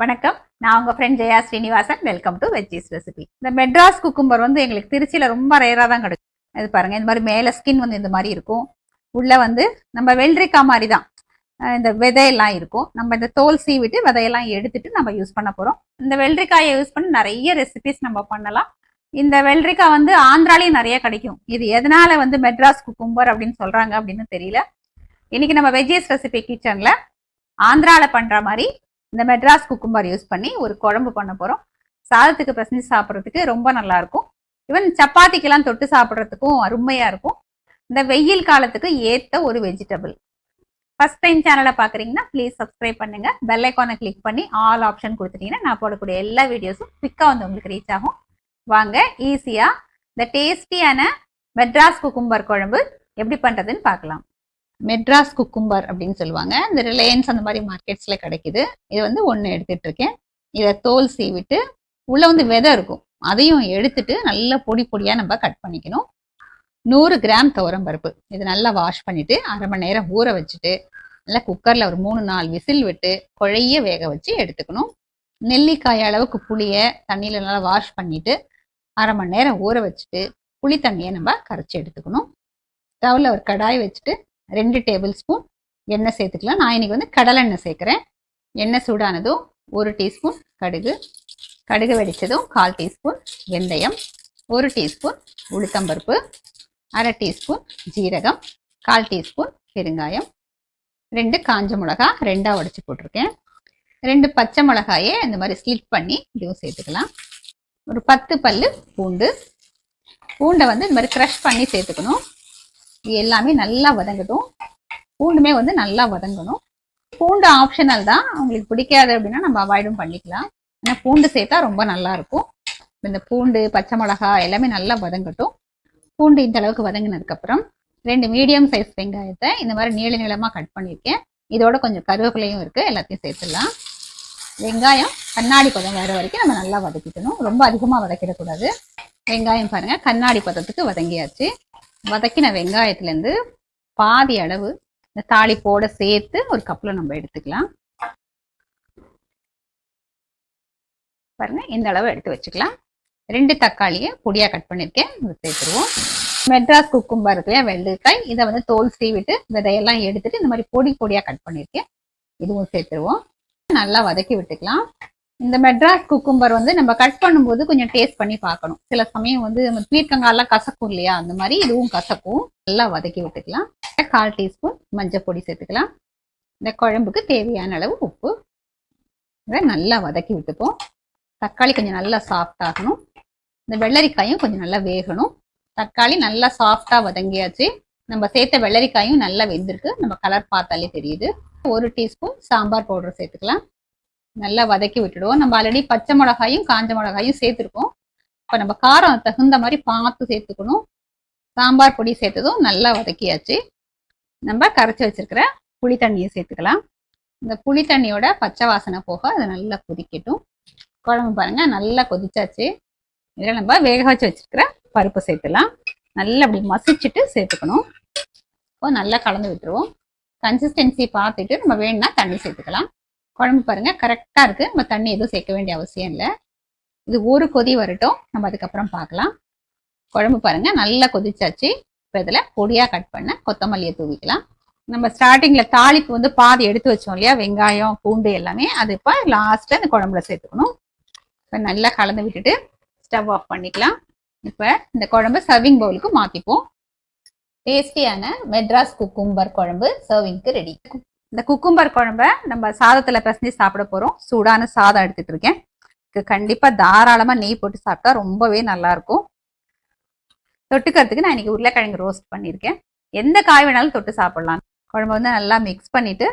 வணக்கம். நான் உங்கள் friend Jaya Srinivasan. Welcome to veggies recipe இந்த மெட்ராஸ் குக்கும்பர் வந்து எங்களுக்கு திருச்சியில் ரொம்ப ரேராக தான் கிடைக்கும். இது பாருங்கள் இந்த மாதிரி மேலே ஸ்கின் வந்து இந்த மாதிரி இருக்கும். உள்ளே வந்து நம்ம வெள்ளரிக்காய் மாதிரி தான் இந்த விதையெல்லாம் இருக்கும். நம்ம இந்த தோல் சீவிட்டு விதையெல்லாம் எடுத்துட்டு நம்ம யூஸ் பண்ண போகிறோம் இந்த வெள்ளரிக்காயை யூஸ் பண்ணி நிறைய ரெசிபிஸ் நம்ம பண்ணலாம். இந்த வெள்ளரிக்காய் வந்து ஆந்திராலையும் நிறைய கிடைக்கும். இது எதனால வந்து மெட்ராஸ் குக்கும்பர் அப்படின்னு சொல்கிறாங்க அப்படின்னு தெரியல. இன்னைக்கு நம்ம வெஜ்ஜீஸ் ரெசிபி கிச்சனில் ஆந்திராவில் பண்ணுற மாதிரி இந்த மெட்ராஸ் குக்கும்பர் யூஸ் பண்ணி ஒரு குழம்பு பண்ண போகிறோம் சாதத்துக்கு பிசைஞ்சு சாப்பிட்றதுக்கு ரொம்ப நல்லாயிருக்கும் ஈவன் சப்பாத்திக்கெல்லாம் தொட்டு சாப்பிட்றதுக்கும் அருமையாக இருக்கும். இந்த வெயில் காலத்துக்கு ஏற்ற ஒரு வெஜிடபிள் ஃபர்ஸ்ட் டைம் சேனலை பார்க்குறீங்கன்னா ப்ளீஸ் சப்ஸ்கிரைப் பண்ணுங்க. பெல் ஐக்கானை கிளிக் பண்ணி ஆல் ஆப்ஷன் கொடுத்துட்டீங்கன்னா நான் போடக்கூடிய எல்லா வீடியோஸும் குவிக்காக வந்து உங்களுக்கு ரீச் ஆகும். வாங்க ஈஸியாக இந்த டேஸ்டியான மெட்ராஸ் குக்கும்பர் குழம்பு எப்படி பண்ணுறதுன்னு பார்க்கலாம். மெட்ராஸ் குக்கும்பர் அப்படின்னு சொல்லுவாங்க. இந்த ரிலையன்ஸ் அந்த மாதிரி மார்க்கெட்ஸில் கிடைக்குது. இது வந்து ஒன்று எடுத்துட்டு இருக்கேன் இதை தோல் சீவிட்டு உள்ளே வந்து விதை இருக்கும். அதையும் எடுத்துட்டு நல்லா பொடி பொடியாக நம்ம கட் பண்ணிக்கணும். நூறு கிராம் துவரம் பருப்பு. இது நல்லா வாஷ் பண்ணிவிட்டு அரை மணி நேரம் ஊற வச்சுட்டு நல்லா குக்கரில் ஒரு மூணு நாலு விசில் விட்டு குழைய வேக வச்சு எடுத்துக்கணும். நெல்லிக்காய் அளவுக்கு புளியை தண்ணியில் நல்லா வாஷ் பண்ணிவிட்டு அரை மணி நேரம் ஊற வச்சுட்டு புளி தண்ணியை நம்ம கரைச்சி எடுத்துக்கணும். ஸ்டவ்வில் ஒரு கடாய் வச்சுட்டு ரெண்டு டேபிள் ஸ்பூன் எண்ணெய் சேர்த்துக்கலாம். நான் இன்றைக்கி வந்து கடலெண்ணெய் சேர்க்குறேன். எண்ணெய் சூடானதும் ஒரு டீஸ்பூன் கடுகு. கடுகு வெடித்ததும் கால் டீஸ்பூன் வெந்தயம். ஒரு டீஸ்பூன் உளுத்தம்பருப்பு. அரை டீஸ்பூன் ஜீரகம். கால் டீஸ்பூன் பெருங்காயம். ரெண்டு காஞ்ச மிளகா ரெண்டாக உடச்சி போட்டிருக்கேன். ரெண்டு பச்சை மிளகாயை இந்த மாதிரி ஸ்லிட் பண்ணி இதுவும் சேர்த்துக்கலாம். ஒரு பத்து பல்லு பூண்டு. பூண்டை வந்து இந்த மாதிரி க்ரஷ் பண்ணி சேர்த்துக்கணும். இது எல்லாமே நல்லா வதங்கட்டும். பூண்டுமே வந்து நல்லா வதங்கணும். பூண்டு ஆப்ஷனல் தான். உங்களுக்கு பிடிக்காது அப்படின்னா நம்ம அவாய்டும் பண்ணிக்கலாம். ஆனால் பூண்டு சேர்த்தா ரொம்ப நல்லா இருக்கும். இந்த பூண்டு பச்சை மிளகா எல்லாமே நல்லா வதங்கட்டும். பூண்டு இந்த அளவுக்கு வதங்கினதுக்கப்புறம் ரெண்டு மீடியம் சைஸ் வெங்காயத்தை இந்த மாதிரி நீள நீளமாக கட் பண்ணியிருக்கேன். இதோட கொஞ்சம் கருவேப்பிலையும் இருக்குது எல்லாத்தையும் சேர்த்துடலாம். வெங்காயம் கண்ணாடி பதம் வர வரைக்கும் நம்ம நல்லா வதக்கிக்கணும். ரொம்ப அதிகமாக வதக்கிடக்கூடாது. வெங்காயம் பாருங்கள் கண்ணாடி பதத்துக்கு வதங்கியாச்சு. வதக்கின வெங்காயத்துலேருந்து பாதி அளவு இந்த தாளிப்போட சேர்த்து ஒரு கப்பில் நம்ம எடுத்துக்கலாம். பாருங்க இந்த அளவு எடுத்து வச்சுக்கலாம். ரெண்டு தக்காளியை பொடியாக கட் பண்ணியிருக்கேன் இதை சேர்த்துருவோம். மெட்ராஸ் குக்கும்பா இருக்கு இல்லையா இதை வந்து தோல் சீவிட்டு விதையெல்லாம் எடுத்துட்டு இந்த மாதிரி பொடி பொடியாக கட் பண்ணியிருக்கேன் இதுவும் சேர்த்துருவோம். நல்லா வதக்கி விட்டுக்கலாம். இந்த மெட்ராஸ் குக்கும்பர் வந்து நம்ம கட் பண்ணும்போது கொஞ்சம் டேஸ்ட் பண்ணி பார்க்கணும். சில சமயம் வந்து நம்ம பீர்க்கங்காயெல்லாம் கசக்கும் இல்லையா? அந்த மாதிரி இதுவும் கசக்கும். நல்லா வதக்கி விட்டுக்கலாம். கால் டீஸ்பூன் மஞ்சள் பொடி சேர்த்துக்கலாம். இந்த குழம்புக்கு தேவையான அளவு உப்பு. இதை நல்லா வதக்கி விட்டுப்போம். தக்காளி கொஞ்சம் நல்லா சாஃப்டாகணும் இந்த வெள்ளரிக்காயும் கொஞ்சம் நல்லா வேகணும். தக்காளி நல்லா சாஃப்டாக வதங்கியாச்சு. நம்ம சேர்த்த வெள்ளரிக்காயும் நல்லா வெந்திருக்கு. நம்ம கலர் பார்த்தாலே தெரியுது. ஒரு டீஸ்பூன் சாம்பார் பவுடர் சேர்த்துக்கலாம். நல்லா வதக்கி விட்டுடுவோம். நம்ம ஆல்ரெடி பச்சை மிளகாயும் காஞ்ச மிளகாயும் சேர்த்துருக்கோம். இப்போ நம்ம காரம் தகுந்த மாதிரி பார்த்து சேர்த்துக்கணும். சாம்பார் பொடி சேர்த்ததும் நல்லா வதக்கியாச்சு. நம்ம கரைச்சி வச்சிருக்கிற புளி தண்ணியை சேர்த்துக்கலாம். இந்த புளி தண்ணியோட பச்சை வாசனை போக அதை நல்லா கொதிக்கட்டும். குழம்பு பாருங்க நல்லா கொதிச்சாச்சு. இதில் நம்ம வேக வச்சு வச்சிருக்கிற பருப்பு சேர்த்துலாம். நல்லா அப்படி மசிச்சுட்டு சேர்த்துக்கணும். இப்போ நல்லா கலந்து விட்டுருவோம். கன்சிஸ்டன்சி பார்த்துட்டு நம்ம வேணும்னா தண்ணி சேர்த்துக்கலாம். குழம்பு பாருங்க. கரெக்டாக இருக்குது நம்ம தண்ணி எதுவும் சேர்க்க வேண்டிய அவசியம் இல்லை. இது ஒரு கொதி வரட்டும். நம்ம அதுக்கப்புறம் பார்க்கலாம். குழம்பு பாருங்க. நல்லா கொதிச்சாச்சு. இப்போ இதில் பொடியாக கட் பண்ண கொத்தமல்லியை தூவிக்கலாம். நம்ம ஸ்டார்டிங்கில் தாளிப்பு வந்து பாதி எடுத்து வச்சோம் இல்லையா? வெங்காயம் பூண்டு எல்லாமே. அது இப்போ லாஸ்ட்டில் இந்த குழம்புல சேர்த்துக்கணும். இப்போ நல்லா கலந்து விட்டுட்டு ஸ்டவ் ஆஃப் பண்ணிக்கலாம். இப்போ இந்த குழம்பு சர்விங் பவுலுக்கு மாற்றிப்போம் டேஸ்டியான மெட்ராஸ் குக்கும்பர் குழம்பு சர்விங்க்கு ரெடி இந்த குக்கும்பர் குழம்ப நம்ம சாதத்தில் பிசைஞ்சு சாப்பிட போகிறோம் சூடான சாதம் எடுத்துகிட்டு இருக்கேன். இதுக்கு கண்டிப்பாக தாராளமாக நெய் போட்டு சாப்பிட்டா ரொம்பவே நல்லாயிருக்கும் தொட்டுக்கிறதுக்கு நான் இன்றைக்கி உருளைக்கிழங்கு ரோஸ்ட் பண்ணியிருக்கேன் எந்த காய் வேணாலும் தொட்டு சாப்பிட்லாம். குழம்பு வந்து நல்லா மிக்ஸ் பண்ணிவிட்டு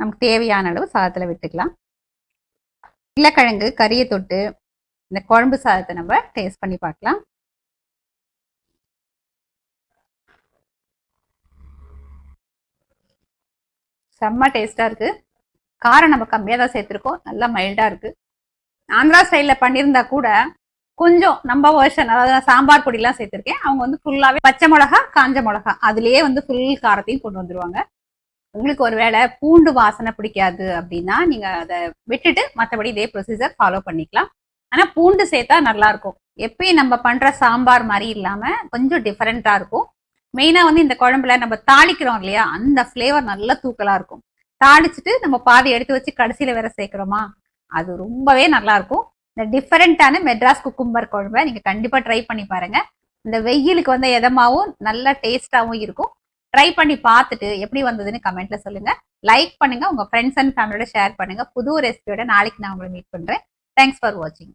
நமக்கு தேவையான அளவு சாதத்தில் விட்டுக்கலாம். உருளைக்கிழங்கு கறியை தொட்டு இந்த குழம்பு சாதத்தை நம்ம டேஸ்ட் பண்ணி பார்க்கலாம். செம்ம டேஸ்ட்டாக இருக்குது காரம் நம்ம கம்மியாக தான் சேர்த்துருக்கோம். நல்லா மைல்டாக இருக்குது ஆந்திரா ஸ்டைலில் பண்ணியிருந்தா கூட கொஞ்சம் நம்ம வேர்ஷன் அதாவது சாம்பார் பொடிலாம் சேர்த்துருக்கேன். அவங்க வந்து ஃபுல்லாகவே பச்சை மிளகா காஞ்ச மிளகா அதுலேயே வந்து ஃபுல் காரத்தையும் கொண்டு வந்துடுவாங்க உங்களுக்கு ஒருவேளை பூண்டு வாசனை பிடிக்காது அப்படின்னா நீங்கள் அதை விட்டுட்டு மற்றபடி இதே ப்ரொசீஜர் ஃபாலோ பண்ணிக்கலாம். ஆனால் பூண்டு சேர்த்தா நல்லாயிருக்கும் எப்பயும் நம்ம பண்ணுற சாம்பார் மாதிரி இல்லாமல் கொஞ்சம் டிஃப்ரெண்ட்டாக இருக்கும். மெயினாக வந்து இந்த குழம்புல நம்ம தாளிக்கிறோம் இல்லையா? அந்த ஃப்ளேவர் நல்ல தூக்கலாக இருக்கும். தாளிச்சுட்டு நம்ம பாதி எடுத்து வச்சு கடைசியில் வேற சேர்க்குறோமா? அது ரொம்பவே நல்லா இருக்கும் இந்த டிஃப்ரெண்ட்டான மெட்ராஸ் குக்கும்பர் குழம்பை நீங்கள் கண்டிப்பாக ட்ரை பண்ணி பாருங்க. இந்த வெயிலுக்கு வந்து எதமாகவும் நல்லா டேஸ்டாகவும் இருக்கும். ட்ரை பண்ணி பார்த்துட்டு எப்படி வந்ததுன்னு கமெண்ட்ல சொல்லுங்க. லைக் பண்ணுங்க. உங்க ஃப்ரெண்ட்ஸ் அண்ட் ஃபேமிலியோட ஷேர் பண்ணுங்க. புது ரெசிபியோட நாளைக்கு நான் உங்களை மீட் பண்றேன். தேங்க்ஸ் ஃபார் வாட்சிங்